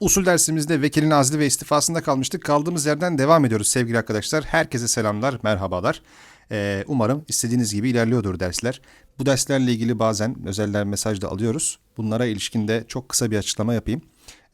Usul dersimizde vekilin azli ve istifasında kalmıştık. Kaldığımız yerden devam ediyoruz sevgili arkadaşlar. Herkese selamlar, merhabalar. Ee, umarım istediğiniz gibi ilerliyordur dersler. Bu derslerle ilgili bazen özeller mesaj da alıyoruz. Bunlara ilişkin de çok kısa bir açıklama yapayım.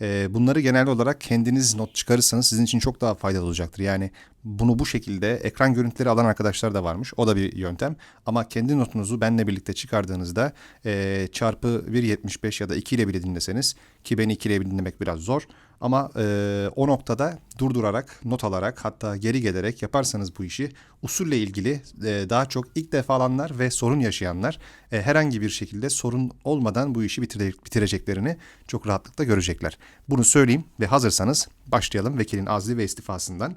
Ee, bunları genel olarak kendiniz not çıkarırsanız sizin için çok daha faydalı olacaktır. Yani bunu bu şekilde ekran görüntüleri alan arkadaşlar da varmış. O da bir yöntem. Ama kendi notunuzu benle birlikte çıkardığınızda e, çarpı 1.75 ya da 2 ile bile dinleseniz ki beni 2 ile dinlemek biraz zor. Ama e, o noktada durdurarak, not alarak hatta geri gelerek yaparsanız bu işi usulle ilgili e, daha çok ilk defa alanlar ve sorun yaşayanlar e, herhangi bir şekilde sorun olmadan bu işi bitire, bitireceklerini çok rahatlıkla görecekler. Bunu söyleyeyim ve hazırsanız başlayalım vekilin azli ve istifasından.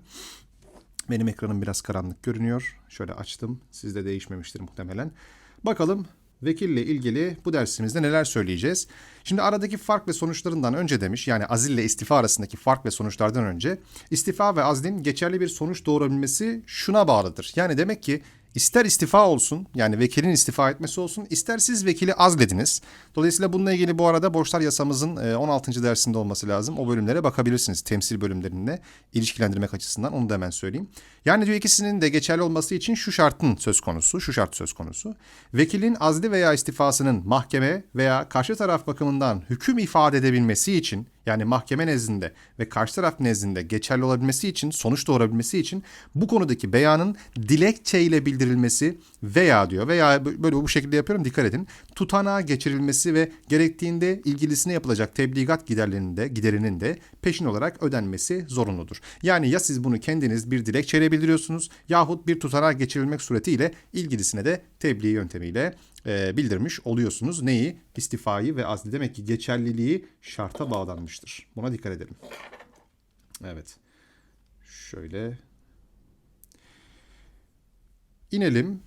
Benim ekranım biraz karanlık görünüyor. Şöyle açtım. Sizde değişmemiştir muhtemelen. Bakalım vekille ilgili bu dersimizde neler söyleyeceğiz? Şimdi aradaki fark ve sonuçlarından önce demiş yani azil ile istifa arasındaki fark ve sonuçlardan önce istifa ve azlin geçerli bir sonuç doğurabilmesi şuna bağlıdır. Yani demek ki İster istifa olsun yani vekilin istifa etmesi olsun ister siz vekili azlediniz. Dolayısıyla bununla ilgili bu arada borçlar yasamızın 16. E, dersinde olması lazım. O bölümlere bakabilirsiniz temsil bölümlerinde ilişkilendirmek açısından onu da hemen söyleyeyim. Yani diyor ikisinin de geçerli olması için şu şartın söz konusu, şu şart söz konusu. Vekilin azli veya istifasının mahkeme veya karşı taraf bakımından hüküm ifade edebilmesi için yani mahkeme nezdinde ve karşı taraf nezdinde geçerli olabilmesi için, sonuç doğurabilmesi için bu konudaki beyanın dilekçeyle bildirilmesi veya diyor veya böyle bu şekilde yapıyorum dikkat edin. Tutanağa geçirilmesi ve gerektiğinde ilgilisine yapılacak tebligat giderlerinin de giderinin de peşin olarak ödenmesi zorunludur. Yani ya siz bunu kendiniz bir dilekçeyle bildiriyorsunuz yahut bir tutanağa geçirilmek suretiyle ilgilisine de tebliğ yöntemiyle e, bildirmiş oluyorsunuz. Neyi? İstifayı ve azli. Demek ki geçerliliği şarta bağlanmıştır. Buna dikkat edelim. Evet. Şöyle. İnelim.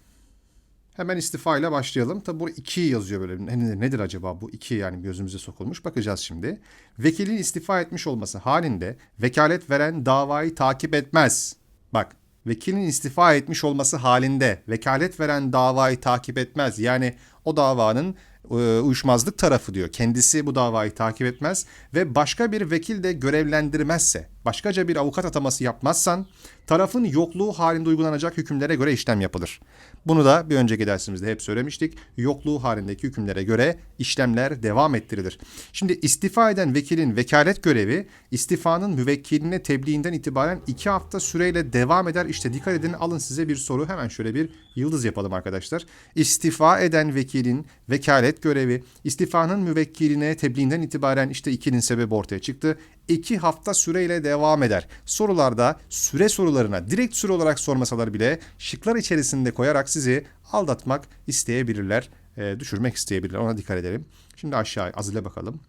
Hemen istifa ile başlayalım. Tabi bu iki yazıyor böyle. Nedir acaba bu iki yani gözümüze sokulmuş. Bakacağız şimdi. Vekilin istifa etmiş olması halinde vekalet veren davayı takip etmez. Bak vekilin istifa etmiş olması halinde vekalet veren davayı takip etmez. Yani o davanın e, uyuşmazlık tarafı diyor. Kendisi bu davayı takip etmez ve başka bir vekil de görevlendirmezse, başkaca bir avukat ataması yapmazsan tarafın yokluğu halinde uygulanacak hükümlere göre işlem yapılır. Bunu da bir önceki dersimizde hep söylemiştik. Yokluğu halindeki hükümlere göre işlemler devam ettirilir. Şimdi istifa eden vekilin vekalet görevi istifanın müvekkiline tebliğinden itibaren iki hafta süreyle devam eder. İşte dikkat edin alın size bir soru hemen şöyle bir yıldız yapalım arkadaşlar. İstifa eden vekilin vekalet görevi istifanın müvekkiline tebliğinden itibaren işte ikinin sebebi ortaya çıktı. İki hafta süreyle devam eder. Sorularda süre sorularına direkt süre olarak sormasalar bile şıklar içerisinde koyarak sizi aldatmak isteyebilirler, e, düşürmek isteyebilirler. Ona dikkat edelim. Şimdi aşağı azile bakalım.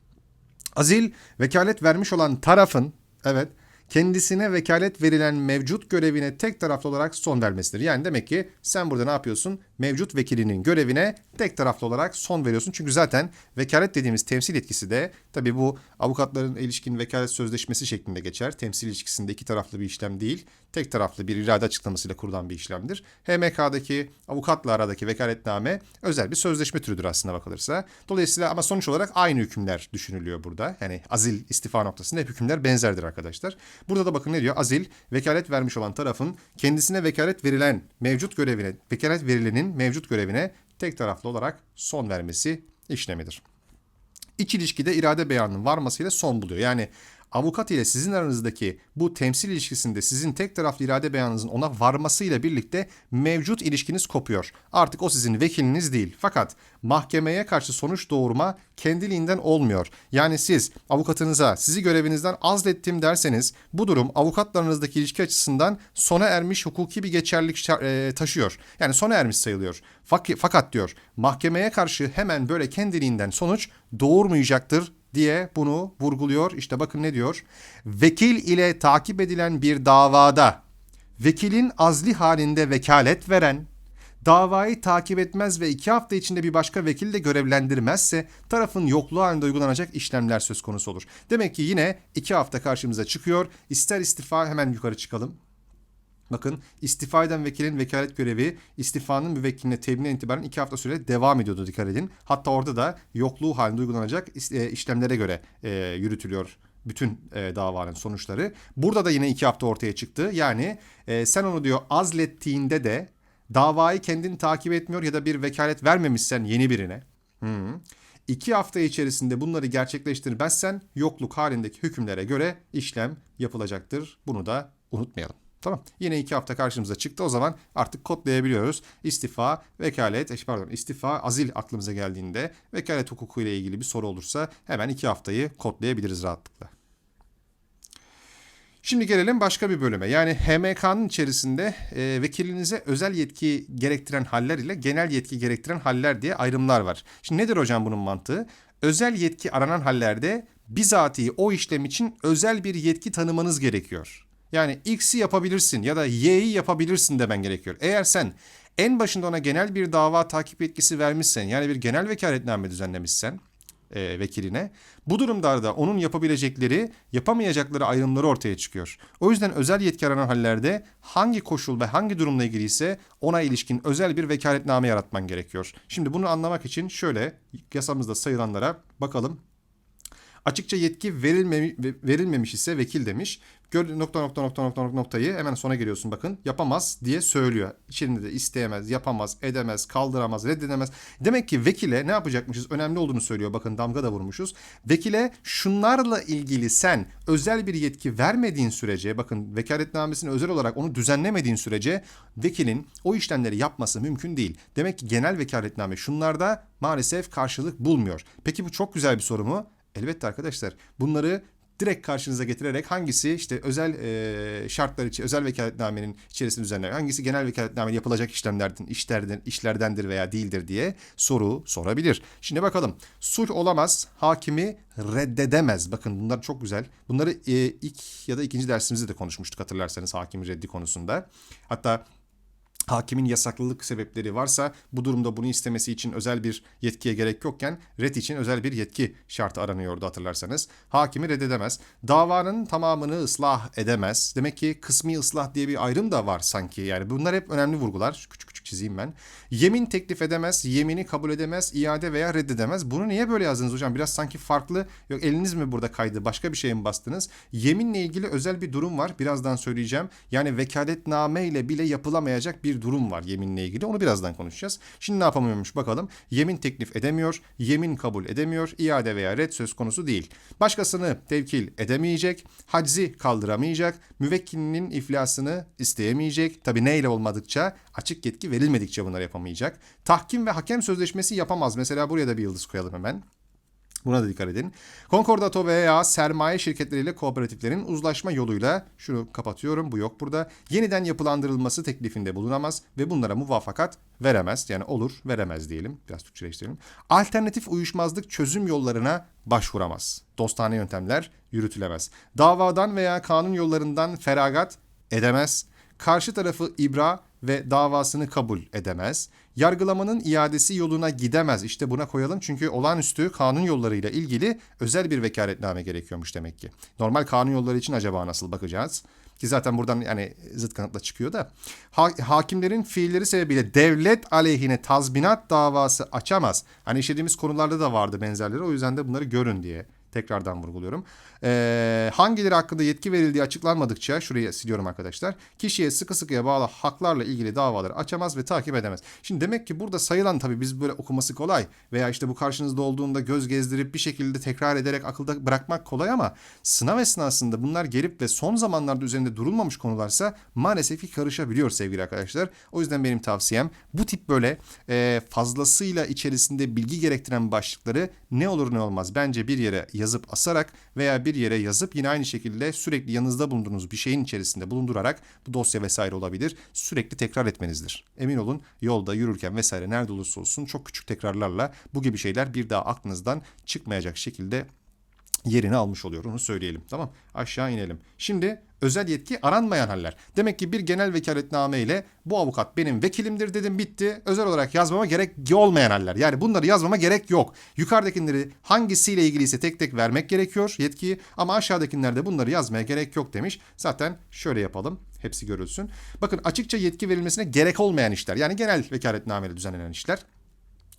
Azil vekalet vermiş olan tarafın evet kendisine vekalet verilen mevcut görevine tek taraflı olarak son vermesidir. Yani demek ki sen burada ne yapıyorsun? Mevcut vekilinin görevine tek taraflı olarak son veriyorsun. Çünkü zaten vekalet dediğimiz temsil etkisi de tabii bu avukatların ilişkin vekalet sözleşmesi şeklinde geçer. Temsil ilişkisinde iki taraflı bir işlem değil, tek taraflı bir irade açıklamasıyla kurulan bir işlemdir. HMK'daki avukatla aradaki vekaletname özel bir sözleşme türüdür aslında bakılırsa. Dolayısıyla ama sonuç olarak aynı hükümler düşünülüyor burada. Yani azil istifa noktasında hep hükümler benzerdir arkadaşlar. Burada da bakın ne diyor? Azil vekalet vermiş olan tarafın kendisine vekalet verilen mevcut görevine, vekalet verilenin mevcut görevine tek taraflı olarak son vermesi işlemidir. İç ilişkide irade beyanının varmasıyla son buluyor. Yani avukat ile sizin aranızdaki bu temsil ilişkisinde sizin tek taraflı irade beyanınızın ona varmasıyla birlikte mevcut ilişkiniz kopuyor. Artık o sizin vekiliniz değil. Fakat mahkemeye karşı sonuç doğurma kendiliğinden olmuyor. Yani siz avukatınıza sizi görevinizden azlettim derseniz bu durum avukatlarınızdaki ilişki açısından sona ermiş hukuki bir geçerlilik e, taşıyor. Yani sona ermiş sayılıyor. Fakat diyor mahkemeye karşı hemen böyle kendiliğinden sonuç doğurmayacaktır diye bunu vurguluyor. İşte bakın ne diyor? Vekil ile takip edilen bir davada vekilin azli halinde vekalet veren, davayı takip etmez ve iki hafta içinde bir başka vekil de görevlendirmezse tarafın yokluğu halinde uygulanacak işlemler söz konusu olur. Demek ki yine iki hafta karşımıza çıkıyor. İster istifa hemen yukarı çıkalım. Bakın istifa eden vekilin vekalet görevi istifanın müvekkiline tebliğine itibaren iki hafta süre devam ediyordu dikkat edin. Hatta orada da yokluğu halinde uygulanacak e, işlemlere göre e, yürütülüyor bütün e, davanın sonuçları. Burada da yine iki hafta ortaya çıktı. Yani e, sen onu diyor azlettiğinde de davayı kendin takip etmiyor ya da bir vekalet vermemişsen yeni birine. İki hafta içerisinde bunları gerçekleştirmezsen yokluk halindeki hükümlere göre işlem yapılacaktır. Bunu da unutmayalım. Tamam. Yine iki hafta karşımıza çıktı. O zaman artık kodlayabiliyoruz. İstifa, vekalet, eş- pardon istifa, azil aklımıza geldiğinde vekalet hukuku ile ilgili bir soru olursa hemen iki haftayı kodlayabiliriz rahatlıkla. Şimdi gelelim başka bir bölüme. Yani HMK'nın içerisinde e, vekilinize özel yetki gerektiren haller ile genel yetki gerektiren haller diye ayrımlar var. Şimdi nedir hocam bunun mantığı? Özel yetki aranan hallerde bizatihi o işlem için özel bir yetki tanımanız gerekiyor. Yani X'i yapabilirsin ya da Y'yi yapabilirsin demen gerekiyor. Eğer sen en başında ona genel bir dava takip yetkisi vermişsen yani bir genel vekaletname düzenlemişsen e, vekiline. Bu durumlarda onun yapabilecekleri, yapamayacakları ayrımları ortaya çıkıyor. O yüzden özel yetki aranan hallerde hangi koşul ve hangi durumla ilgili ise ona ilişkin özel bir vekaletname yaratman gerekiyor. Şimdi bunu anlamak için şöyle yasamızda sayılanlara bakalım. Açıkça yetki verilmemi, verilmemiş ise vekil demiş. Gör, nokta nokta nokta nokta nokta noktayı hemen sona geliyorsun bakın. Yapamaz diye söylüyor. İçerinde de isteyemez, yapamaz, edemez, kaldıramaz, reddedemez. Demek ki vekile ne yapacakmışız? Önemli olduğunu söylüyor. Bakın damga da vurmuşuz. Vekile şunlarla ilgili sen özel bir yetki vermediğin sürece bakın vekaletnamesini özel olarak onu düzenlemediğin sürece vekilin o işlemleri yapması mümkün değil. Demek ki genel vekaletname şunlarda maalesef karşılık bulmuyor. Peki bu çok güzel bir soru mu? Elbette arkadaşlar. Bunları direkt karşınıza getirerek hangisi işte özel e, şartlar için özel vekaletnamenin içerisinde düzenlenir, hangisi genel vekaletnamenin yapılacak işlemlerden, işlerden, işlerdendir veya değildir diye soru sorabilir. Şimdi bakalım. Sulh olamaz, hakimi reddedemez. Bakın bunlar çok güzel. Bunları e, ilk ya da ikinci dersimizde de konuşmuştuk hatırlarsanız hakim reddi konusunda. Hatta hakimin yasaklılık sebepleri varsa bu durumda bunu istemesi için özel bir yetkiye gerek yokken red için özel bir yetki şartı aranıyordu hatırlarsanız. Hakimi reddedemez. Davanın tamamını ıslah edemez. Demek ki kısmi ıslah diye bir ayrım da var sanki. Yani bunlar hep önemli vurgular. Şu küçük küçük çizeyim ben. Yemin teklif edemez, yemini kabul edemez, iade veya reddedemez. Bunu niye böyle yazdınız hocam? Biraz sanki farklı. Yok eliniz mi burada kaydı? Başka bir şeye mi bastınız? Yeminle ilgili özel bir durum var. Birazdan söyleyeceğim. Yani vekaletname ile bile yapılamayacak bir durum var yeminle ilgili. Onu birazdan konuşacağız. Şimdi ne yapamıyormuş bakalım. Yemin teklif edemiyor, yemin kabul edemiyor, iade veya red söz konusu değil. Başkasını tevkil edemeyecek, haczi kaldıramayacak, müvekkilinin iflasını isteyemeyecek. Tabi neyle olmadıkça açık yetki verilmedikçe bunları yapamayacak. Tahkim ve hakem sözleşmesi yapamaz. Mesela buraya da bir yıldız koyalım hemen. Buna da dikkat edin. Konkordato veya sermaye şirketleriyle kooperatiflerin uzlaşma yoluyla şunu kapatıyorum bu yok burada. Yeniden yapılandırılması teklifinde bulunamaz ve bunlara muvaffakat veremez. Yani olur veremez diyelim. Biraz Türkçeleştirelim. Alternatif uyuşmazlık çözüm yollarına başvuramaz. Dostane yöntemler yürütülemez. Davadan veya kanun yollarından feragat edemez. Karşı tarafı ibra ve davasını kabul edemez. Yargılamanın iadesi yoluna gidemez. İşte buna koyalım çünkü olağanüstü kanun yollarıyla ilgili özel bir vekaletname gerekiyormuş demek ki. Normal kanun yolları için acaba nasıl bakacağız? Ki zaten buradan yani zıt kanıtla çıkıyor da. Ha, hakimlerin fiilleri sebebiyle devlet aleyhine tazminat davası açamaz. Hani işlediğimiz konularda da vardı benzerleri. O yüzden de bunları görün diye tekrardan vurguluyorum. Ee, hangileri hakkında yetki verildiği açıklanmadıkça şuraya siliyorum arkadaşlar. Kişiye sıkı sıkıya bağlı haklarla ilgili davaları açamaz ve takip edemez. Şimdi demek ki burada sayılan tabii biz böyle okuması kolay veya işte bu karşınızda olduğunda göz gezdirip bir şekilde tekrar ederek akılda bırakmak kolay ama sınav esnasında bunlar gelip ve son zamanlarda üzerinde durulmamış konularsa maalesef ki karışabiliyor sevgili arkadaşlar. O yüzden benim tavsiyem bu tip böyle e, fazlasıyla içerisinde bilgi gerektiren başlıkları ne olur ne olmaz bence bir yere yazıp asarak veya bir yere yazıp yine aynı şekilde sürekli yanınızda bulunduğunuz bir şeyin içerisinde bulundurarak bu dosya vesaire olabilir. Sürekli tekrar etmenizdir. Emin olun yolda yürürken vesaire nerede olursa olsun çok küçük tekrarlarla bu gibi şeyler bir daha aklınızdan çıkmayacak şekilde yerini almış oluyor. Onu söyleyelim. Tamam. Aşağı inelim. Şimdi özel yetki aranmayan haller. Demek ki bir genel vekaletname ile bu avukat benim vekilimdir dedim bitti. Özel olarak yazmama gerek olmayan haller. Yani bunları yazmama gerek yok. Yukarıdakileri hangisiyle ilgiliyse tek tek vermek gerekiyor yetkiyi ama aşağıdakilerde bunları yazmaya gerek yok demiş. Zaten şöyle yapalım. Hepsi görülsün. Bakın açıkça yetki verilmesine gerek olmayan işler. Yani genel vekaletnameyle düzenlenen işler.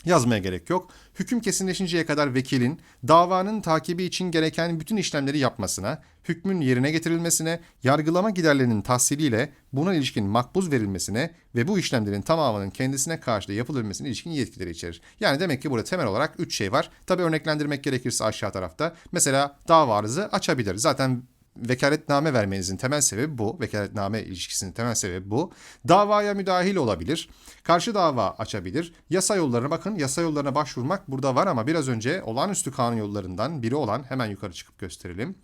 Yazmaya gerek yok. Hüküm kesinleşinceye kadar vekilin davanın takibi için gereken bütün işlemleri yapmasına, hükmün yerine getirilmesine, yargılama giderlerinin tahsiliyle buna ilişkin makbuz verilmesine ve bu işlemlerin tamamının kendisine karşı yapılabilmesine ilişkin yetkileri içerir. Yani demek ki burada temel olarak 3 şey var. Tabi örneklendirmek gerekirse aşağı tarafta. Mesela davanızı açabilir. Zaten vekaletname vermenizin temel sebebi bu. Vekaletname ilişkisinin temel sebebi bu. Davaya müdahil olabilir. Karşı dava açabilir. Yasa yollarına bakın. Yasa yollarına başvurmak burada var ama biraz önce olağanüstü kanun yollarından biri olan hemen yukarı çıkıp gösterelim.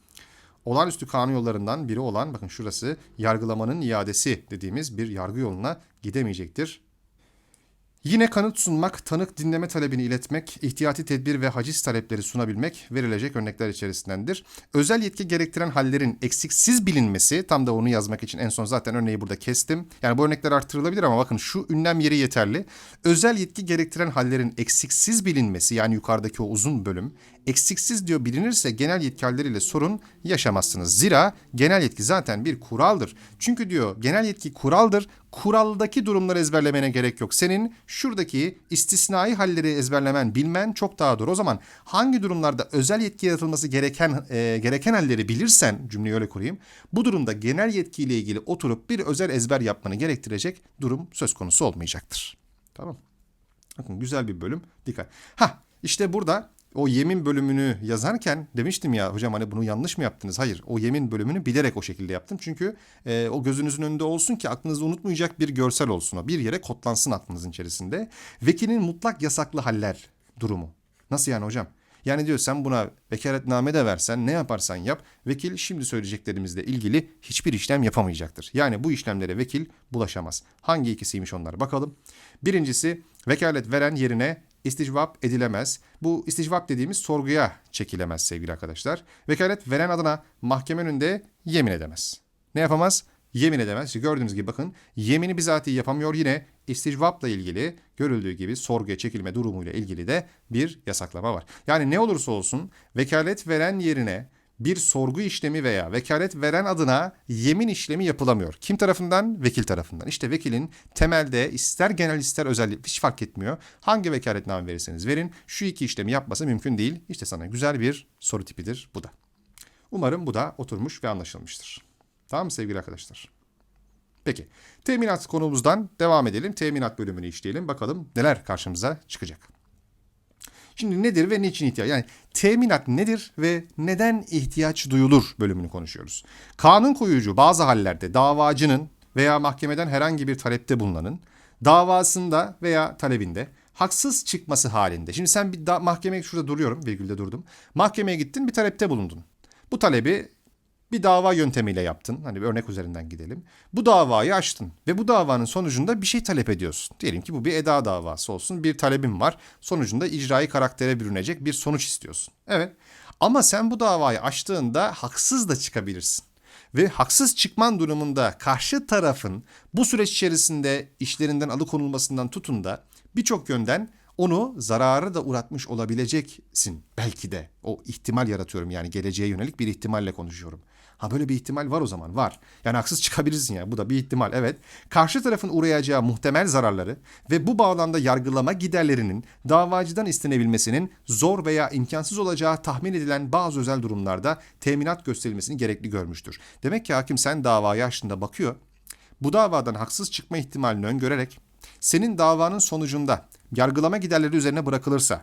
Olağanüstü kanun yollarından biri olan bakın şurası yargılamanın iadesi dediğimiz bir yargı yoluna gidemeyecektir. Yine kanıt sunmak, tanık dinleme talebini iletmek, ihtiyati tedbir ve haciz talepleri sunabilmek verilecek örnekler içerisindendir. Özel yetki gerektiren hallerin eksiksiz bilinmesi, tam da onu yazmak için en son zaten örneği burada kestim. Yani bu örnekler artırılabilir ama bakın şu ünlem yeri yeterli. Özel yetki gerektiren hallerin eksiksiz bilinmesi yani yukarıdaki o uzun bölüm eksiksiz diyor bilinirse genel yetki halleriyle sorun yaşamazsınız. Zira genel yetki zaten bir kuraldır. Çünkü diyor genel yetki kuraldır. Kuraldaki durumları ezberlemene gerek yok. Senin şuradaki istisnai halleri ezberlemen, bilmen çok daha doğru. O zaman hangi durumlarda özel yetki yaratılması gereken e, gereken halleri bilirsen, cümleyi öyle kurayım. Bu durumda genel yetkiyle ilgili oturup bir özel ezber yapmanı gerektirecek durum söz konusu olmayacaktır. Tamam. Bakın güzel bir bölüm. Dikkat. Ha işte burada o yemin bölümünü yazarken demiştim ya hocam hani bunu yanlış mı yaptınız? Hayır o yemin bölümünü bilerek o şekilde yaptım. Çünkü e, o gözünüzün önünde olsun ki aklınızda unutmayacak bir görsel olsun o. Bir yere kodlansın aklınızın içerisinde. Vekilin mutlak yasaklı haller durumu. Nasıl yani hocam? Yani diyor sen buna vekaletname de versen ne yaparsan yap vekil şimdi söyleyeceklerimizle ilgili hiçbir işlem yapamayacaktır. Yani bu işlemlere vekil bulaşamaz. Hangi ikisiymiş onlar bakalım. Birincisi vekalet veren yerine isticvap edilemez. Bu isticvap dediğimiz sorguya çekilemez sevgili arkadaşlar. Vekalet veren adına mahkeme önünde yemin edemez. Ne yapamaz? Yemin edemez. Gördüğünüz gibi bakın yemini bizatihi yapamıyor yine isticvapla ilgili görüldüğü gibi sorguya çekilme durumuyla ilgili de bir yasaklama var. Yani ne olursa olsun vekalet veren yerine bir sorgu işlemi veya vekalet veren adına yemin işlemi yapılamıyor. Kim tarafından? Vekil tarafından. İşte vekilin temelde ister genel ister özel hiç fark etmiyor. Hangi vekaletname verirseniz verin şu iki işlemi yapması mümkün değil. İşte sana güzel bir soru tipidir bu da. Umarım bu da oturmuş ve anlaşılmıştır. Tamam mı sevgili arkadaşlar? Peki teminat konumuzdan devam edelim. Teminat bölümünü işleyelim. Bakalım neler karşımıza çıkacak. Şimdi nedir ve niçin ihtiyaç? Yani teminat nedir ve neden ihtiyaç duyulur bölümünü konuşuyoruz. Kanun koyucu bazı hallerde davacının veya mahkemeden herhangi bir talepte bulunanın davasında veya talebinde haksız çıkması halinde. Şimdi sen bir da- mahkemeye şurada duruyorum, virgülde durdum. Mahkemeye gittin, bir talepte bulundun. Bu talebi bir dava yöntemiyle yaptın. Hani bir örnek üzerinden gidelim. Bu davayı açtın ve bu davanın sonucunda bir şey talep ediyorsun. Diyelim ki bu bir eda davası olsun. Bir talebin var. Sonucunda icraî karaktere bürünecek bir sonuç istiyorsun. Evet. Ama sen bu davayı açtığında haksız da çıkabilirsin. Ve haksız çıkman durumunda karşı tarafın bu süreç içerisinde işlerinden alıkonulmasından tutun da birçok yönden onu zarara da uğratmış olabileceksin belki de. O ihtimal yaratıyorum yani geleceğe yönelik bir ihtimalle konuşuyorum. Ha böyle bir ihtimal var o zaman var. Yani haksız çıkabilirsin ya bu da bir ihtimal evet. Karşı tarafın uğrayacağı muhtemel zararları ve bu bağlamda yargılama giderlerinin davacıdan istenebilmesinin zor veya imkansız olacağı tahmin edilen bazı özel durumlarda teminat gösterilmesini gerekli görmüştür. Demek ki hakim sen davayı açtığında bakıyor. Bu davadan haksız çıkma ihtimalini öngörerek senin davanın sonucunda yargılama giderleri üzerine bırakılırsa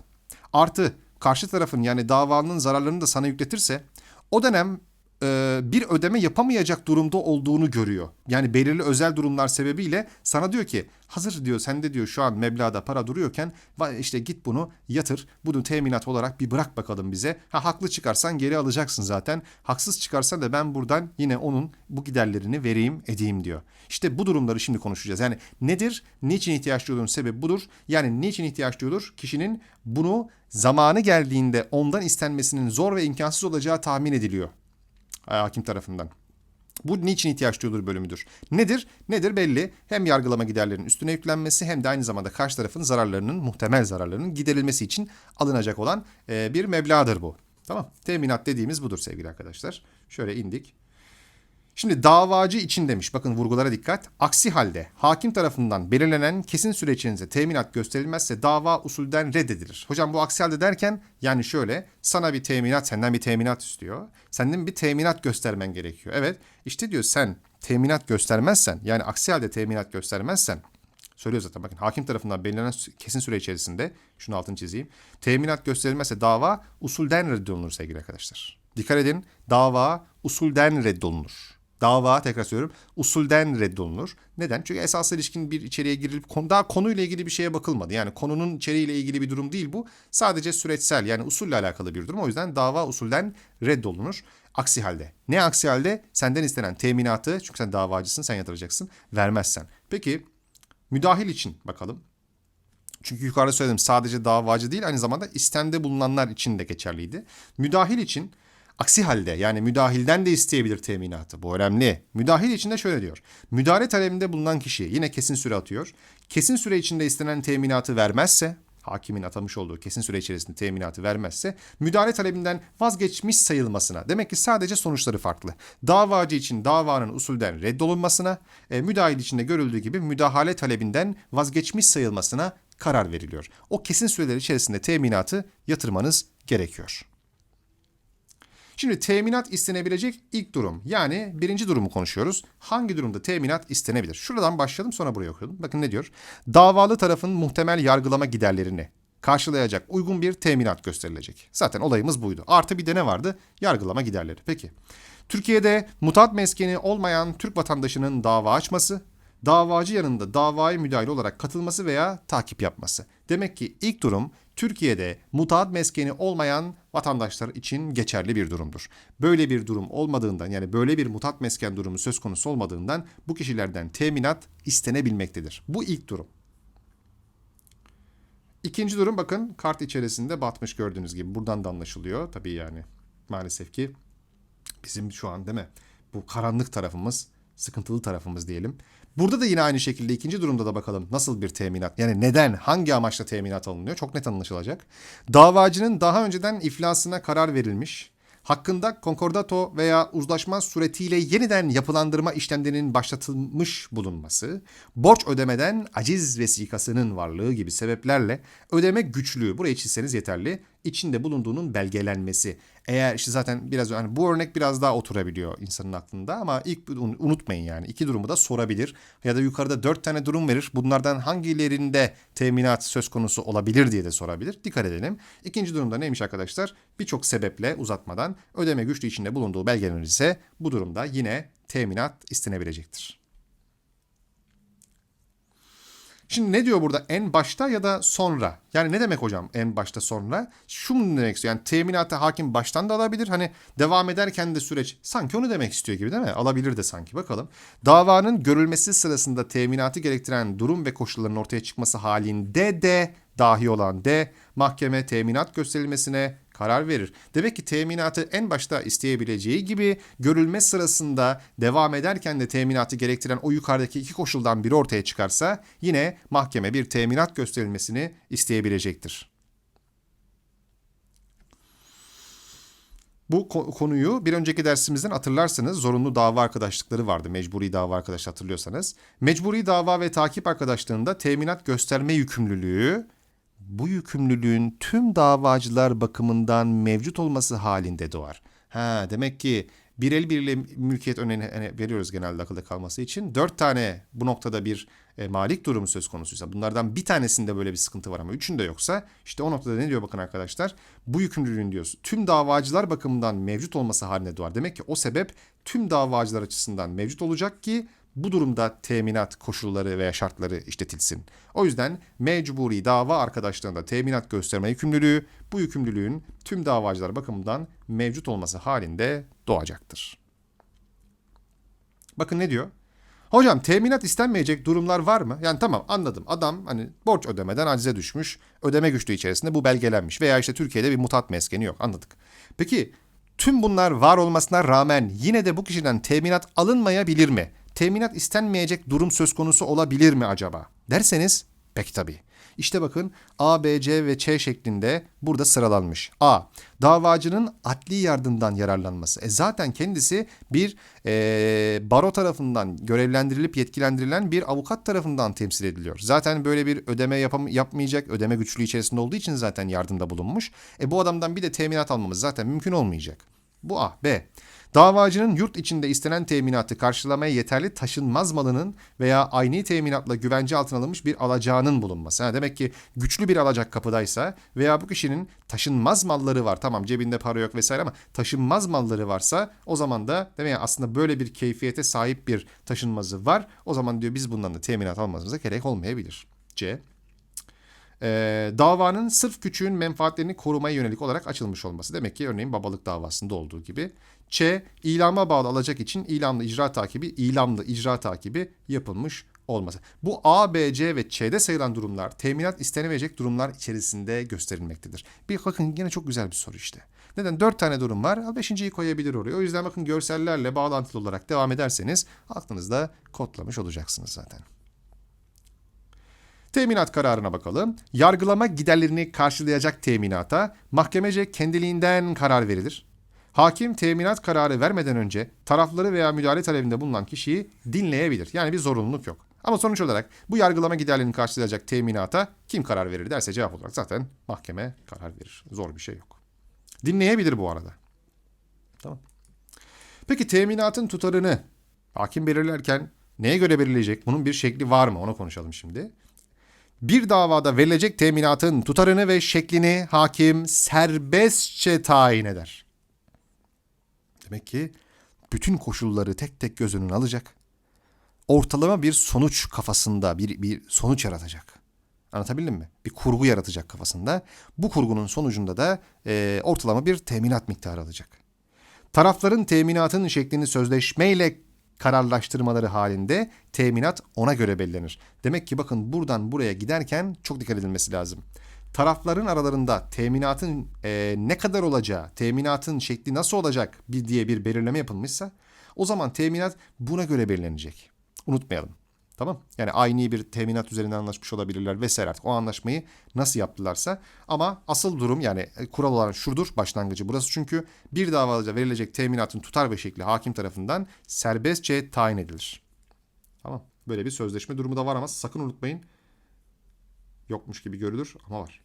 artı karşı tarafın yani davanın zararlarını da sana yükletirse o dönem e, bir ödeme yapamayacak durumda olduğunu görüyor. Yani belirli özel durumlar sebebiyle sana diyor ki hazır diyor sende diyor şu an meblağda para duruyorken "Vay işte git bunu yatır. Bunu teminat olarak bir bırak bakalım bize. Ha haklı çıkarsan geri alacaksın zaten. Haksız çıkarsan da ben buradan yine onun bu giderlerini vereyim edeyim diyor. İşte bu durumları şimdi konuşacağız. Yani nedir? Niçin ihtiyaç duyulduğunun sebebi budur. Yani niçin ihtiyaç duyulur? Kişinin bunu zamanı geldiğinde ondan istenmesinin zor ve imkansız olacağı tahmin ediliyor hakim tarafından. Bu niçin ihtiyaç duyulur bölümüdür. Nedir? Nedir belli. Hem yargılama giderlerinin üstüne yüklenmesi hem de aynı zamanda karşı tarafın zararlarının, muhtemel zararlarının giderilmesi için alınacak olan e, bir meblağdır bu. Tamam. Teminat dediğimiz budur sevgili arkadaşlar. Şöyle indik. Şimdi davacı için demiş. Bakın vurgulara dikkat. Aksi halde hakim tarafından belirlenen kesin süre içerisinde teminat gösterilmezse dava usulden reddedilir. Hocam bu aksi halde derken yani şöyle sana bir teminat senden bir teminat istiyor. Senden bir teminat göstermen gerekiyor. Evet işte diyor sen teminat göstermezsen yani aksi halde teminat göstermezsen Söylüyor zaten bakın hakim tarafından belirlenen kesin süre içerisinde şunu altını çizeyim. Teminat gösterilmezse dava usulden reddolunur sevgili arkadaşlar. Dikkat edin dava usulden reddolunur. Dava tekrar söylüyorum usulden reddolunur. Neden? Çünkü esasla ilişkin bir içeriğe girilip konu, daha konuyla ilgili bir şeye bakılmadı. Yani konunun içeriğiyle ilgili bir durum değil bu. Sadece süreçsel yani usulle alakalı bir durum. O yüzden dava usulden reddolunur. Aksi halde. Ne aksi halde? Senden istenen teminatı çünkü sen davacısın sen yatıracaksın vermezsen. Peki Müdahil için bakalım. Çünkü yukarıda söyledim sadece davacı değil aynı zamanda istemde bulunanlar için de geçerliydi. Müdahil için aksi halde yani müdahilden de isteyebilir teminatı. Bu önemli. Müdahil için de şöyle diyor. Müdahale talebinde bulunan kişi yine kesin süre atıyor. Kesin süre içinde istenen teminatı vermezse hakimin atamış olduğu kesin süre içerisinde teminatı vermezse müdahale talebinden vazgeçmiş sayılmasına demek ki sadece sonuçları farklı. Davacı için davanın usulden reddolunmasına, e, müdahil için de görüldüğü gibi müdahale talebinden vazgeçmiş sayılmasına karar veriliyor. O kesin süreler içerisinde teminatı yatırmanız gerekiyor. Şimdi teminat istenebilecek ilk durum yani birinci durumu konuşuyoruz. Hangi durumda teminat istenebilir? Şuradan başlayalım sonra buraya okuyalım. Bakın ne diyor? Davalı tarafın muhtemel yargılama giderlerini karşılayacak uygun bir teminat gösterilecek. Zaten olayımız buydu. Artı bir de ne vardı? Yargılama giderleri. Peki. Türkiye'de mutat meskeni olmayan Türk vatandaşının dava açması, davacı yanında davaya müdahil olarak katılması veya takip yapması. Demek ki ilk durum Türkiye'de mutat meskeni olmayan vatandaşlar için geçerli bir durumdur. Böyle bir durum olmadığından yani böyle bir mutat mesken durumu söz konusu olmadığından bu kişilerden teminat istenebilmektedir. Bu ilk durum. İkinci durum bakın kart içerisinde batmış gördüğünüz gibi. Buradan da anlaşılıyor. Tabii yani maalesef ki bizim şu an değil mi? Bu karanlık tarafımız, sıkıntılı tarafımız diyelim. Burada da yine aynı şekilde ikinci durumda da bakalım nasıl bir teminat yani neden hangi amaçla teminat alınıyor çok net anlaşılacak. Davacının daha önceden iflasına karar verilmiş hakkında konkordato veya uzlaşma suretiyle yeniden yapılandırma işlemlerinin başlatılmış bulunması, borç ödemeden aciz vesikasının varlığı gibi sebeplerle ödeme güçlüğü, burayı çizseniz yeterli, içinde bulunduğunun belgelenmesi. Eğer işte zaten biraz hani bu örnek biraz daha oturabiliyor insanın aklında ama ilk un- unutmayın yani iki durumu da sorabilir ya da yukarıda dört tane durum verir. Bunlardan hangilerinde teminat söz konusu olabilir diye de sorabilir. Dikkat edelim. İkinci durumda neymiş arkadaşlar? Birçok sebeple uzatmadan ödeme güçlüğü içinde bulunduğu belgelenirse bu durumda yine teminat istenebilecektir. Şimdi ne diyor burada en başta ya da sonra? Yani ne demek hocam en başta sonra? Şu mu demek istiyor? Yani teminatı hakim baştan da alabilir. Hani devam ederken de süreç sanki onu demek istiyor gibi değil mi? Alabilir de sanki bakalım. Davanın görülmesi sırasında teminatı gerektiren durum ve koşulların ortaya çıkması halinde de dahi olan de mahkeme teminat gösterilmesine karar verir. Demek ki teminatı en başta isteyebileceği gibi görülme sırasında devam ederken de teminatı gerektiren o yukarıdaki iki koşuldan biri ortaya çıkarsa yine mahkeme bir teminat gösterilmesini isteyebilecektir. Bu ko- konuyu bir önceki dersimizden hatırlarsanız zorunlu dava arkadaşlıkları vardı. Mecburi dava arkadaş hatırlıyorsanız. Mecburi dava ve takip arkadaşlığında teminat gösterme yükümlülüğü bu yükümlülüğün tüm davacılar bakımından mevcut olması halinde doğar. Ha demek ki bir el bir ile mülkiyet örneğini hani veriyoruz genelde akılda kalması için. Dört tane bu noktada bir e, malik durumu söz konusuysa bunlardan bir tanesinde böyle bir sıkıntı var ama üçünde yoksa işte o noktada ne diyor bakın arkadaşlar bu yükümlülüğün diyoruz tüm davacılar bakımından mevcut olması haline doğar. Demek ki o sebep tüm davacılar açısından mevcut olacak ki bu durumda teminat koşulları veya şartları işletilsin. O yüzden mecburi dava arkadaşlığında teminat gösterme yükümlülüğü bu yükümlülüğün tüm davacılar bakımından mevcut olması halinde doğacaktır. Bakın ne diyor? Hocam teminat istenmeyecek durumlar var mı? Yani tamam anladım. Adam hani borç ödemeden acize düşmüş. Ödeme güçlüğü içerisinde bu belgelenmiş. Veya işte Türkiye'de bir mutat meskeni yok. Anladık. Peki tüm bunlar var olmasına rağmen yine de bu kişiden teminat alınmayabilir mi? Teminat istenmeyecek durum söz konusu olabilir mi acaba? Derseniz pek tabii. İşte bakın A, B, C ve Ç şeklinde burada sıralanmış. A. Davacının adli yardımdan yararlanması. E zaten kendisi bir e, baro tarafından görevlendirilip yetkilendirilen bir avukat tarafından temsil ediliyor. Zaten böyle bir ödeme yapam yapmayacak. Ödeme güçlüğü içerisinde olduğu için zaten yardımda bulunmuş. E bu adamdan bir de teminat almamız zaten mümkün olmayacak. Bu A. B. Davacının yurt içinde istenen teminatı karşılamaya yeterli taşınmaz malının veya aynı teminatla güvence altına alınmış bir alacağının bulunması. Ha, demek ki güçlü bir alacak kapıdaysa veya bu kişinin taşınmaz malları var. Tamam cebinde para yok vesaire ama taşınmaz malları varsa o zaman da demek aslında böyle bir keyfiyete sahip bir taşınmazı var. O zaman diyor biz bundan da teminat almamıza gerek olmayabilir. C. Ee, davanın sırf küçüğün menfaatlerini korumaya yönelik olarak açılmış olması. Demek ki örneğin babalık davasında olduğu gibi. Ç. ilama bağlı alacak için ilamlı icra takibi, ilamlı icra takibi yapılmış olması. Bu A, B, C ve Ç'de sayılan durumlar teminat istenemeyecek durumlar içerisinde gösterilmektedir. Bir bakın yine çok güzel bir soru işte. Neden? Dört tane durum var. Beşinciyi koyabilir oraya. O yüzden bakın görsellerle bağlantılı olarak devam ederseniz aklınızda kodlamış olacaksınız zaten. Teminat kararına bakalım. Yargılama giderlerini karşılayacak teminata mahkemece kendiliğinden karar verilir. Hakim teminat kararı vermeden önce tarafları veya müdahale talebinde bulunan kişiyi dinleyebilir. Yani bir zorunluluk yok. Ama sonuç olarak bu yargılama giderlerini karşılayacak teminata kim karar verir derse cevap olarak zaten mahkeme karar verir. Zor bir şey yok. Dinleyebilir bu arada. Tamam. Peki teminatın tutarını hakim belirlerken neye göre belirleyecek? Bunun bir şekli var mı? Onu konuşalım şimdi. Bir davada verilecek teminatın tutarını ve şeklini hakim serbestçe tayin eder. Demek ki bütün koşulları tek tek göz önüne alacak. Ortalama bir sonuç kafasında bir, bir sonuç yaratacak. Anlatabildim mi? Bir kurgu yaratacak kafasında. Bu kurgunun sonucunda da e, ortalama bir teminat miktarı alacak. Tarafların teminatın şeklini sözleşmeyle kararlaştırmaları halinde teminat ona göre belirlenir. Demek ki bakın buradan buraya giderken çok dikkat edilmesi lazım. Tarafların aralarında teminatın e, ne kadar olacağı, teminatın şekli nasıl olacak bir diye bir belirleme yapılmışsa o zaman teminat buna göre belirlenecek. Unutmayalım. Tamam? Yani aynı bir teminat üzerinden anlaşmış olabilirler vesaire artık o anlaşmayı nasıl yaptılarsa ama asıl durum yani e, kural olan şudur başlangıcı burası çünkü bir davalıca verilecek teminatın tutar ve şekli hakim tarafından serbestçe tayin edilir. Tamam. Böyle bir sözleşme durumu da var ama sakın unutmayın. Yokmuş gibi görülür ama var.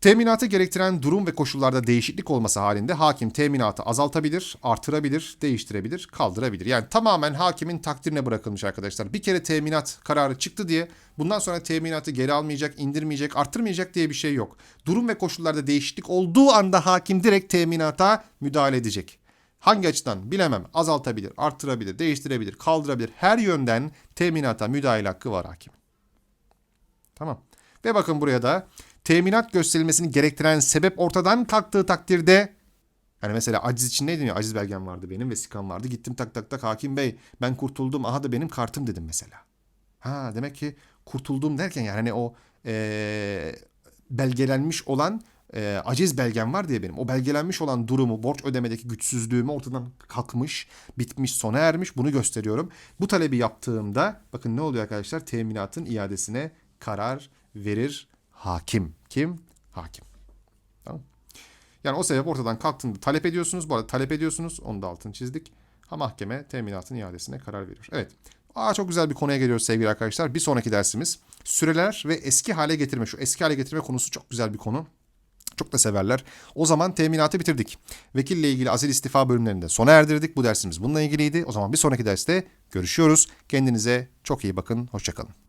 Teminatı gerektiren durum ve koşullarda değişiklik olması halinde hakim teminatı azaltabilir, artırabilir, değiştirebilir, kaldırabilir. Yani tamamen hakimin takdirine bırakılmış arkadaşlar. Bir kere teminat kararı çıktı diye bundan sonra teminatı geri almayacak, indirmeyecek, artırmayacak diye bir şey yok. Durum ve koşullarda değişiklik olduğu anda hakim direkt teminata müdahale edecek. Hangi açıdan bilemem. Azaltabilir, artırabilir, değiştirebilir, kaldırabilir. Her yönden teminata müdahale hakkı var hakim. Tamam. Ve bakın buraya da teminat gösterilmesini gerektiren sebep ortadan kalktığı takdirde yani mesela aciz için neydi ya? Aciz belgem vardı benim, vesikam vardı. Gittim tak tak tak hakim bey ben kurtuldum. Aha da benim kartım dedim mesela. Ha demek ki kurtuldum derken yani hani o ee, belgelenmiş olan e, aciz belgem var diye benim. O belgelenmiş olan durumu, borç ödemedeki güçsüzlüğümü ortadan kalkmış, bitmiş, sona ermiş. Bunu gösteriyorum. Bu talebi yaptığımda bakın ne oluyor arkadaşlar? Teminatın iadesine karar verir hakim. Kim? Hakim. Tamam. Yani o sebep ortadan kalktığında talep ediyorsunuz. Bu arada talep ediyorsunuz. Onu da altını çizdik. Ha mahkeme teminatın iadesine karar veriyor. Evet. Aa, çok güzel bir konuya geliyoruz sevgili arkadaşlar. Bir sonraki dersimiz süreler ve eski hale getirme. Şu eski hale getirme konusu çok güzel bir konu. Çok da severler. O zaman teminatı bitirdik. Vekille ilgili azil istifa bölümlerinde sona erdirdik. Bu dersimiz bununla ilgiliydi. O zaman bir sonraki derste görüşüyoruz. Kendinize çok iyi bakın. Hoşçakalın.